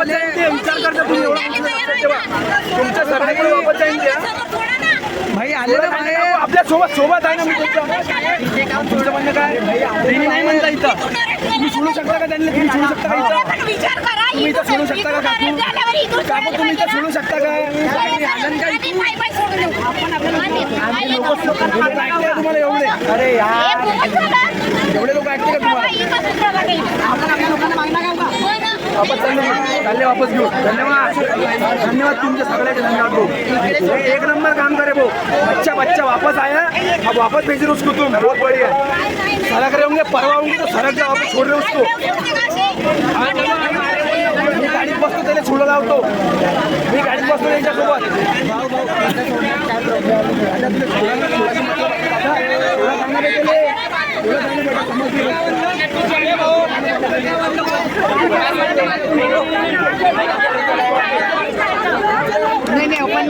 वापस जाईल ते विचार करता तुम्ही एवढा मोठा लक्षात ठेवा. तुमच्या सरकारकडे वापस जाईल भाई आले ना बाहेर आपल्यासोबत सोबत आहे ना मी तुमच्या तुमचं म्हणणं काय? त्यांनी नाही म्हणता इथं. तुम्ही सोडू शकता का त्यांनी? तुम्ही सोडू शकता का इथं? तुम्ही इथं सोडू शकता का काकू? काकू तुम्ही इथं सोडू शकता का? लोक ऐकते का तुम्हाला एवढे. अरे यार. एवढे लोक ऐकते का तुम्हाला? वापस चालले. चालले वापस घेऊ धन्यवाद. धन्यवाद तुमच्या सगळ्याचे धन्यवाद भाऊ. हे एक नंबर काम करे भाऊ. बच्चा बच्चा वापस आया अब वापस भेज उसको तुम बहुत बढ़िया सड़क रहे होंगे परवा होंगे तो सड़क जा वापस छोड़ रहे उसको. मी गाडीत बसतो त्याला सोडलं लावतो. मी गाडीत बसतो त्यांच्यासोबत नाही नाही ओपन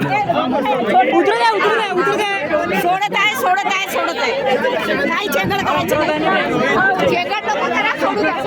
उतरू द्या उतरू द्या उतरू द्या. सोडत आहे सोडत आहे सोडत आहे. नाही चेंगड करायचं?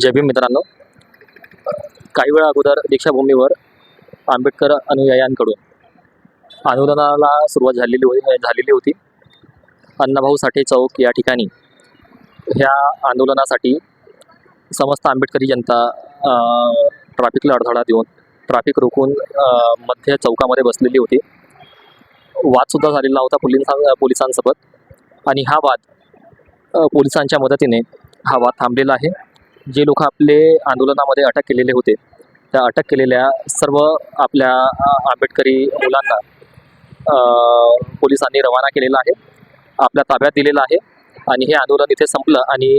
जय भीम मित्रांनो. काही वेळा अगोदर दीक्षाभूमीवर आंबेडकर अनुयायांकडून आंदोलनाला सुरुवात झालेली झालेली होती. अण्णाभाऊ साठे चौक या ठिकाणी ह्या आंदोलनासाठी समस्त आंबेडकरी जनता ट्रॅफिकला अडथळा देऊन ट्रॅफिक रोखून मध्य चौकामध्ये बसलेली होती. वादसुद्धा झालेला होता पोलिसां पोलिसांसोबत. आणि हा वाद पोलिसांच्या मदतीने हा वाद थांबलेला आहे. जे लोक आपले आंदोलनामध्ये अटक केलेले होते त्या अटक केलेल्या सर्व आपल्या आंबेडकरी मुलांना पोलिसांनी रवाना केलेला आहे. आपल्या ताब्यात दिलेला आहे. आणि हे आंदोलन इथे संपलं आणि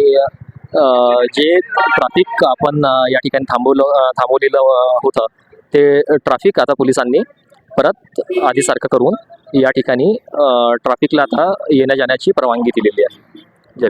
जे ट्रॅफिक आपण या ठिकाणी थांबवलं थांबवलेलं होतं ते ट्रॅफिक आता पोलिसांनी परत आधीसारखं करून या ठिकाणी ट्रॅफिकला आता येण्या जाण्याची परवानगी दिलेली आहे. जय